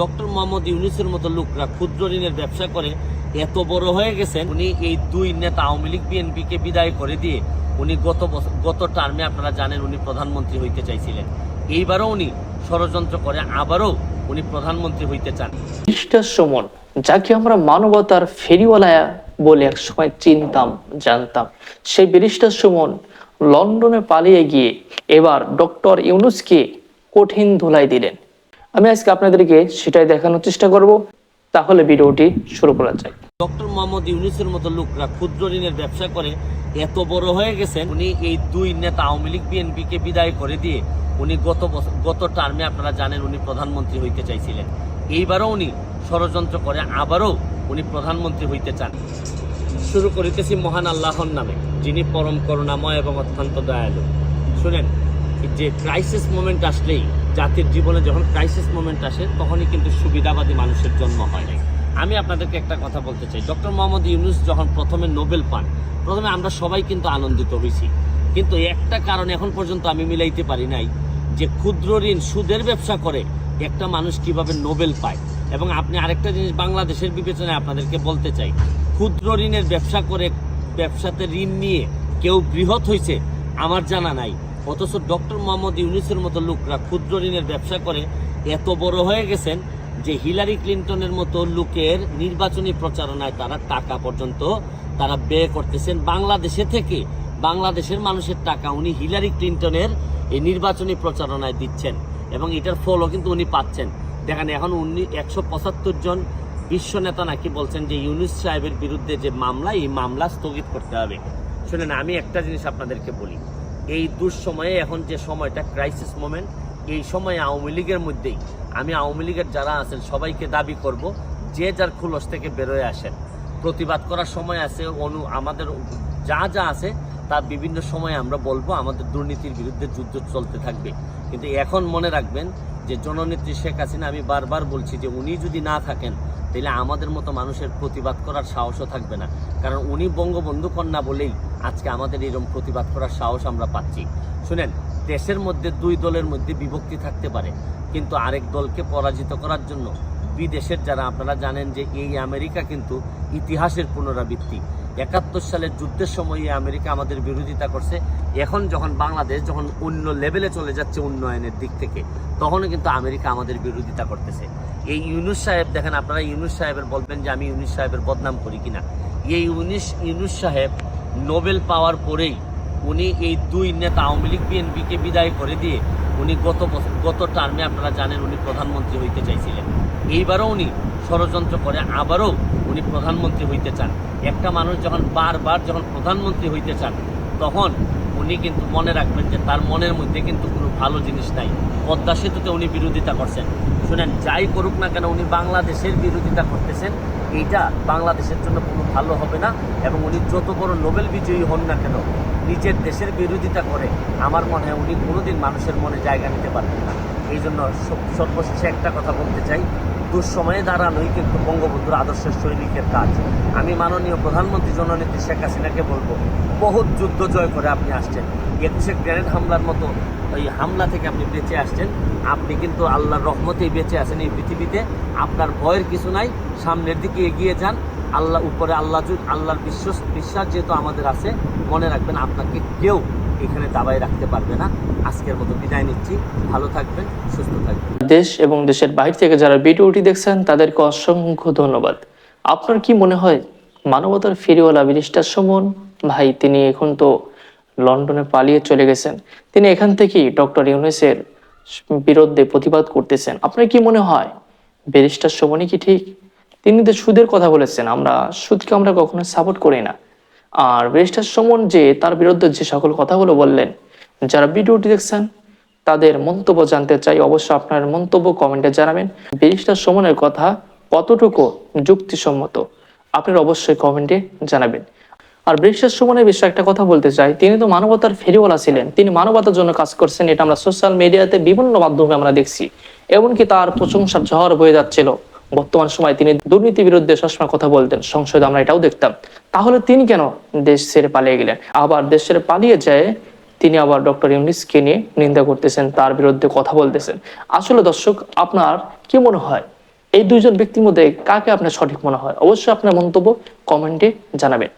Doctor Mohammad ইউনুসের মতো লোকরা ক্ষুদ্র ঋণের ব্যবসা করে এত বড় হয়ে গেছেন, উনি এই দুই নেতা আওয়ামী লীগ বিএনপি কে বিদায় করে দিয়ে উনি গত গত টার্মে আপনারা জানেন উনি প্রধানমন্ত্রী হইতে চাইছিলেন। এইবারও উনি ষড়যন্ত্র করে, আবারও উনি প্রধানমন্ত্রী হইতে চান। ব্যারিস্টার সুমন, যাকে আমরা মানবতার ফেরিওয়ালা বলে একসময় চিনতাম, জানতাম। সেই ব্যারিস্টার সুমন লন্ডনে পালিয়ে গিয়ে এবার ডক্টর ইউনুসকে কঠিন ধুলাই দিলেন। আমি আজকে আপনাদেরকে সেটাই দেখানোর চেষ্টা করব। তাহলে ভিডিওটি শুরু করা যায় ডক্টর মোহাম্মদ ইউনিসের মতো লোকরা ক্ষুদ্র ঋণের ব্যবসা করে এত বড় হয়ে গেছেন, উনি এই দুই নেতা আওয়ামী লীগ বিএনপি কে বিদায় করে দিয়ে উনি গত গত টার্মে আপনারা জানেন উনি প্রধানমন্ত্রী হইতে চাইছিলেন। এইবারও উনি ষড়যন্ত্র করে, আবারও উনি প্রধানমন্ত্রী হইতে চান। শুরু করিতেছি মহান আল্লাহর নামে, যিনি পরম করুণাময় এবং অত্যন্ত দয়ালু। শুনেন যে ক্রাইসিস মোমেন্ট আসলেই জাতির জীবনে যখন ক্রাইসিস মোমেন্ট আসে, তখনই কিন্তু সুবিধাবাদী মানুষের জন্ম হয় আমি আপনাদেরকে একটা কথা বলতে চাই। ডক্টর মোহাম্মদ ইউনুস যখন প্রথমে নোবেল পান, প্রথমে আমরা সবাই কিন্তু আনন্দিত হয়েছি। কিন্তু একটা কারণ এখন পর্যন্ত আমি মিলাইতে পারি নাই, যে ক্ষুদ্র ঋণ সুদের ব্যবসা করে একটা মানুষ কীভাবে নোবেল পায়। এবং আপনি আরেকটা জিনিস বাংলাদেশের বিবেচনায় আপনাদেরকে বলতে চাই, ক্ষুদ্র ঋণের ব্যবসা করে ব্যবসাতে ঋণ নিয়ে কেউ বৃহৎ হয়েছে, আমার জানা নাই। অথচ ডক্টর মোহাম্মদ ইউনুসের মতো লোকরা ক্ষুদ্র ঋণের ব্যবসা করে এত বড় হয়ে গেছেন যে হিলারি ক্লিন্টনের মতো লোকের নির্বাচনী প্রচারণায় তারা টাকা পর্যন্ত তারা ব্যয় করতেছেন। বাংলাদেশে থেকে বাংলাদেশের মানুষের টাকা উনি হিলারি ক্লিন্টনের এই নির্বাচনী প্রচারণায় দিচ্ছেন এবং এটার ফলও কিন্তু উনি পাচ্ছেন। দেখেন, এখন উনি একশো পঁচাত্তর জন বিশ্ব নেতা নাকি বলছেন যে ইউনুস সাহেবের বিরুদ্ধে যে মামলা, এই মামলা স্থগিত করতে হবে। শুনেন, আমি একটা জিনিস আপনাদেরকে বলি। এই দুঃসময়ে এখন যে সময়টা ক্রাইসিস মোমেন্ট এই সময়ে আওয়ামী লীগের মধ্যেই আমি আওয়ামী লীগের যারা আছেন সবাইকে দাবি করব, যে যার খুলস থেকে বেরোয় আসেন। প্রতিবাদ করার সময় আছে, অনু, আমাদের যা যা আছে, তা বিভিন্ন সময়ে আমরা বলব আমাদের দুর্নীতির বিরুদ্ধে যুদ্ধ চলতে থাকবে। কিন্তু এখন মনে রাখবেন যে জননেত্রী শেখ হাসিনা, আমি বারবার বলছি যে উনি যদি না থাকেন, তাহলে আমাদের মতো মানুষের প্রতিবাদ করার সাহসও থাকবে না। কারণ উনি বঙ্গবন্ধু কন্যা বলেই আজকে আমাদের এরকম প্রতিবাদ করার সাহস আমরা পাচ্ছি। শুনেন, দেশের মধ্যে দুই দলের মধ্যে বিভক্তি থাকতে পারে, কিন্তু আরেক দলকে পরাজিত করার জন্য বিদেশের যারা, আপনারা জানেন যে এই আমেরিকা কিন্তু ইতিহাসের পুনরাবৃত্তি। একাত্তর সালের যুদ্ধের সময় আমেরিকা আমাদের বিরোধিতা করছে। এখন যখন বাংলাদেশ যখন অন্য লেভেলে চলে যাচ্ছে উন্নয়নের দিক থেকে, তখনও কিন্তু আমেরিকা আমাদের বিরোধিতা করতেছে। এই ইউনুস সাহেব, দেখেন আপনারা, ইউনুস সাহেবের বলবেন যে আমি ইউনুস সাহেবের বদনাম করি কিনা? এই ইউনুস ইউনুস সাহেব নোবেল পাওয়ার পরেই উনি এই দুই নেতা, আওয়ামী লীগ, বিএনপিকে বিদায় করে দিয়ে উনি গত গত টার্মে আপনারা জানেন উনি প্রধানমন্ত্রী হইতে চাইছিলেন। এইবারও উনি ষড়যন্ত্র করে, আবারও উনি প্রধানমন্ত্রী হইতে চান। একটা মানুষ যখন বারবার যখন প্রধানমন্ত্রী হইতে চান, তখন উনি কিন্তু মনে রাখবেন যে তার মনের মধ্যে কিন্তু কোনো ভালো জিনিস নাই। পদ্মা সেতুতে উনি বিরোধিতা করছেন। শুনেন, যাই করুক না কেন উনি বাংলাদেশের বিরোধিতা করতেছেন। এইটা বাংলাদেশের জন্য কোনো ভালো হবে না এবং উনি যত বড় নোবেল বিজয়ী হন না কেন, নিজের দেশের বিরোধিতা করে আমার মনে হয় উনি কোনোদিন মানুষের মনে জায়গা নিতে পারবেন না। এই জন্য সর্বশেষে একটা কথা বলতে চাই। দুঃসময়ে দাঁড়ানোই কিন্তু বঙ্গবন্ধুর আদর্শের সৈনিকের কাজ। আমি মাননীয় প্রধানমন্ত্রী জননেত্রী শেখ হাসিনাকে বলব, বহুত যুদ্ধ জয় করে আপনি আসছেন। একুশে গ্রেনেড হামলার মতো ওই হামলা থেকে আপনি বেঁচে আসছেন। আপনি কিন্তু আল্লাহর রহমতেই বেঁচে আছেন এই পৃথিবীতে। আপনার ভয়ের কিছু নাই, সামনের দিকে এগিয়ে যান। আল্লাহ উপরে আল্লাহ আল্লাহর বিশ্বাস বিশ্বাস যেহেতু আমাদের আছে, মনে রাখবেন আপনাকে কেউ এখানে দাবাই রাখতে পারবে না। আজকের মতো বিদায় নিচ্ছি। ভালো থাকবেন, সুস্থ থাকবেন। দেশ এবং দেশের বাইরে থেকে যারা ভিডিওটি দেখছেন, তাদেরকে অসংখ্য ধন্যবাদ। আপনার কি মনে হয়, মানবতার ফেরিওয়ালা ব্যারিস্টার সুমন? ভাই, তিনি এখন তো লন্ডনে পালিয়ে চলে গেছেন। তিনি এখান থেকেই ডক্টর ইউনুসের বিরুদ্ধে প্রতিবাদ করতেছেন। আপনার কি মনে হয়, ব্যারিস্টার সুমনই কি ঠিক? তিনি তো সুদের কথা বলেছেন, আমরা সুদকে আমরা কখনো সাপোর্ট করি না। আর ব্যারিস্টার সুমন যে তার বিরুদ্ধে যে সকল কথাগুলো বললেন, যারা ভিডিওটি দেখছেন, তাদের মন্তব্য জানতে চাই অবশ্যই আপনার মন্তব্য কমেন্টে জানাবেন। ব্যারিস্টার সুমনের কথা কতটুকু যুক্তিসম্মত, আপনার অবশ্যই কমেন্টে জানাবেন। আর ব্রিটিশের সুমনের বিষয়ে একটা কথা বলতে চাই, তিনি তো মানবতার ফেরিওয়ালা ছিলেন, তিনি মানবতার জন্য কাজ করছেন, এটা আমরা সোশ্যাল মিডিয়াতে বিভিন্ন মাধ্যমে আমরা দেখছি। এমনকি তার প্রশংসার ঝড় বয়ে যাচ্ছিল। বর্তমান সময় তিনি দুর্নীতি বিরুদ্ধে সবসময় কথা বলতেন, সংসদে আমরা এটাও দেখতাম। তাহলে তিনি কেন দেশ ছেড়ে পালিয়ে গেলেন? আবার দেশ ছেড়ে পালিয়ে যায় তিনি আবার ডক্টর ইউনিসকে নিয়ে নিন্দা করতেছেন, তার বিরুদ্ধে কথা বলতেছেন। আসলে দর্শক, আপনার কি মনে হয়? এই দুইজন ব্যক্তির মধ্যে কাকে আপনার সঠিক মনে হয়? অবশ্যই আপনার মন্তব্য কমেন্টে জানাবেন।